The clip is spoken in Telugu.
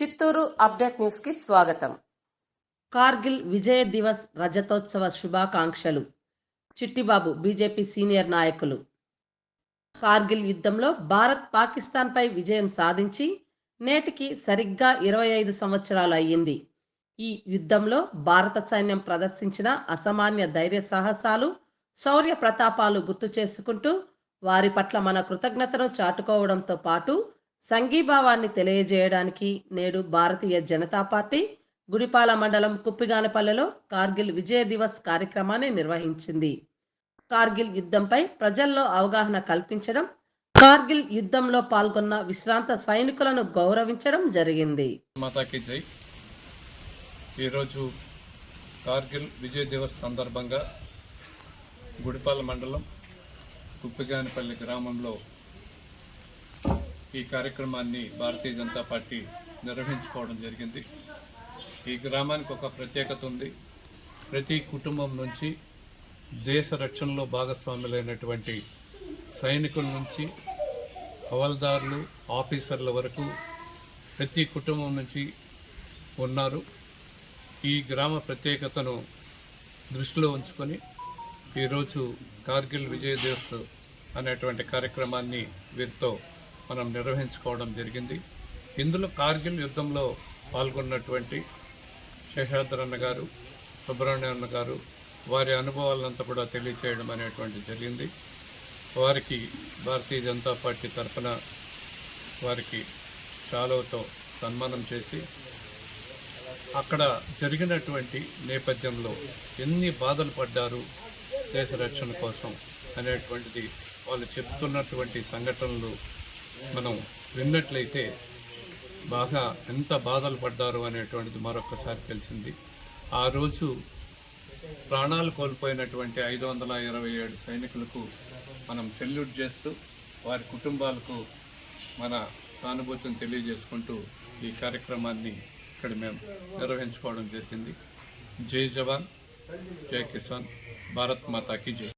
చిత్తూరు అప్డేట్ న్యూస్కి స్వాగతం. కార్గిల్ విజయ దివస్ రజతోత్సవ శుభాకాంక్షలు. చిట్టిబాబు బీజేపీ సీనియర్ నాయకులు. కార్గిల్ యుద్ధంలో భారత్ పాకిస్తాన్పై విజయం సాధించి నేటికి సరిగ్గా ఇరవై ఐదు సంవత్సరాలు అయ్యింది. ఈ యుద్ధంలో భారత సైన్యం ప్రదర్శించిన అసామాన్య ధైర్య సాహసాలు శౌర్య ప్రతాపాలు గుర్తు చేసుకుంటూ వారి పట్ల మన కృతజ్ఞతను చాటుకోవడంతో పాటు సంఘీభావాన్ని తెలియజేయడానికి నేడు భారతీయ జనతా పార్టీ గుడిపాల మండలం కుప్పిగానపల్లెలో కార్గిల్ విజయ దివస్ కార్యక్రమాన్ని నిర్వహించింది. కార్గిల్ యుద్ధంపై ప్రజల్లో అవగాహన కల్పించడం కార్గిల్ యుద్ధంలో పాల్గొన్న విశ్రాంత సైనికులను గౌరవించడం జరిగింది. మాతాకి జై. ఈరోజు కార్గిల్ విజయ దివస్ సందర్భంగా గుడిపాల మండలం కుప్పిగానిపల్లి గ్రామంలో ఈ కార్యక్రమాన్ని భారతీయ జనతా పార్టీ నిర్వహించుకోవడం జరిగింది. ఈ గ్రామానికి ఒక ప్రత్యేకత ఉంది. ప్రతి కుటుంబం నుంచి దేశ రక్షణలో భాగస్వాములైనటువంటి సైనికుల నుంచి హవల్దారులు ఆఫీసర్ల వరకు ప్రతి కుటుంబం నుంచి ఉన్నారు. ఈ గ్రామ ప్రత్యేకతను దృష్టిలో ఉంచుకొని ఈరోజు కార్గిల్ విజయ్ దివస్ అనేటువంటి కార్యక్రమాన్ని వీరితో మనం నిర్వహించుకోవడం జరిగింది. ఇందులో కార్గిల్ యుద్ధంలో పాల్గొన్నటువంటి శేషాద్ర అన్న గారు సుబ్రహ్మణ్య అన్న గారు వారి అనుభవాలంతా కూడా తెలియచేయడం అనేటువంటి జరిగింది. వారికి భారతీయ జనతా పార్టీ తరఫున వారికి షాలోతో సన్మానం చేసి అక్కడ జరిగినటువంటి నేపథ్యంలో ఎన్ని బాధలు పడ్డారు దేశ రక్షణ కోసం అనేటువంటిది వాళ్ళు చెప్తున్నటువంటి సంఘటనలు మనం విన్నట్లయితే బాగా ఎంత బాధలు పడ్డారు అనేటువంటిది మరొకసారి తెలిసింది. ఆ రోజు ప్రాణాలు కోల్పోయినటువంటి ఐదు వందల ఇరవై ఏడు సైనికులకు మనం సెల్యూట్ చేస్తూ వారి కుటుంబాలకు మన సానుభూతిని తెలియజేసుకుంటూ ఈ కార్యక్రమాన్ని ఇక్కడ మేము నిర్వహించుకోవడం జరిగింది. జై జవాన్ జై కిసాన్ భారత్ మాతాకి జై.